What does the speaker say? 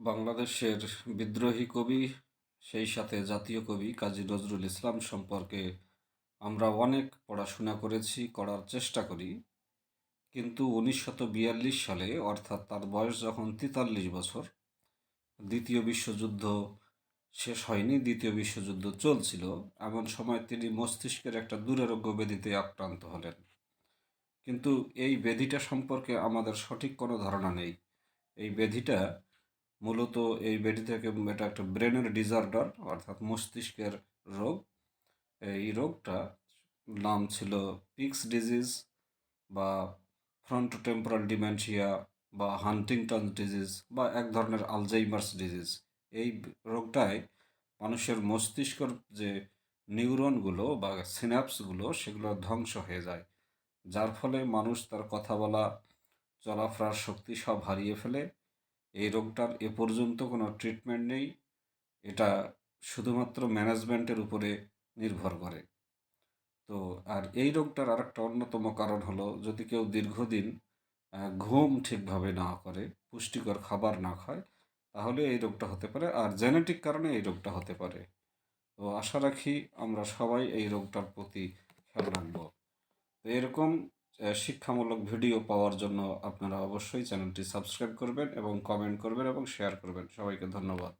বাংলাদেশের বিদ্রোহী কবি, সেই সাথে জাতীয় কবি কাজী নজরুল ইসলাম সম্পর্কে আমরা অনেক পড়াশোনা করেছি, করার চেষ্টা করি। কিন্তু উনিশশত বিয়াল্লিশ সালে, অর্থাৎ তার বয়স যখন তেতাল্লিশ বছর, দ্বিতীয় বিশ্বযুদ্ধ শেষ হয়নি, দ্বিতীয় বিশ্বযুদ্ধ চলছিল। এমন সময় তিনি মস্তিষ্কের একটা দুরারোগ্য ব্যাধিতে আক্রান্ত হলেন। কিন্তু এই ব্যাধিটা সম্পর্কে আমাদের সঠিক কোনো ধারণা নেই। এই ব্যাধিটা মূলত এই ব্যাধি থেকে এটা একটা ব্রেনের ডিসঅর্ডার, অর্থাৎ মস্তিষ্কের রোগ। এই রোগটা নাম ছিল পিক্স ডিজিজ বা ফ্রন্ট টেম্পোরাল ডিমেনশিয়া বা হান্টিংটন ডিজিজ বা এক ধরনের আলজাইমার্স ডিজিজ। এই রোগটায় মানুষের মস্তিষ্কর যে নিউরনগুলো বা সিনাপসগুলো সেগুলো ধ্বংস হয়ে যায়, যার ফলে মানুষ তার কথা বলা, চলাফেরার শক্তি সব হারিয়ে ফেলে। এই রোগটার এ পর্যন্ত কোনো ট্রিটমেন্ট নেই। এটা শুধুমাত্র ম্যানেজমেন্টের উপরে নির্ভর করে। তো আর এই রোগটার আরেকটা অন্যতম কারণ হলো, যদি কেউ দীর্ঘদিন ঘুম ঠিকভাবে না করে, পুষ্টিকর খাবার না খায়, তাহলে এই রোগটা হতে পারে। আর জেনেটিক কারণে এই রোগটা হতে পারে। তো আশা রাখি আমরা সবাই এই রোগটার প্রতি খেয়াল রাখব। তো এরকম শিক্ষামূলক ভিডিও পাওয়ার জন্য আপনারা অবশ্যই চ্যানেলটি সাবস্ক্রাইব করবেন এবং কমেন্ট করবেন এবং শেয়ার করবেন। সবাইকে ধন্যবাদ।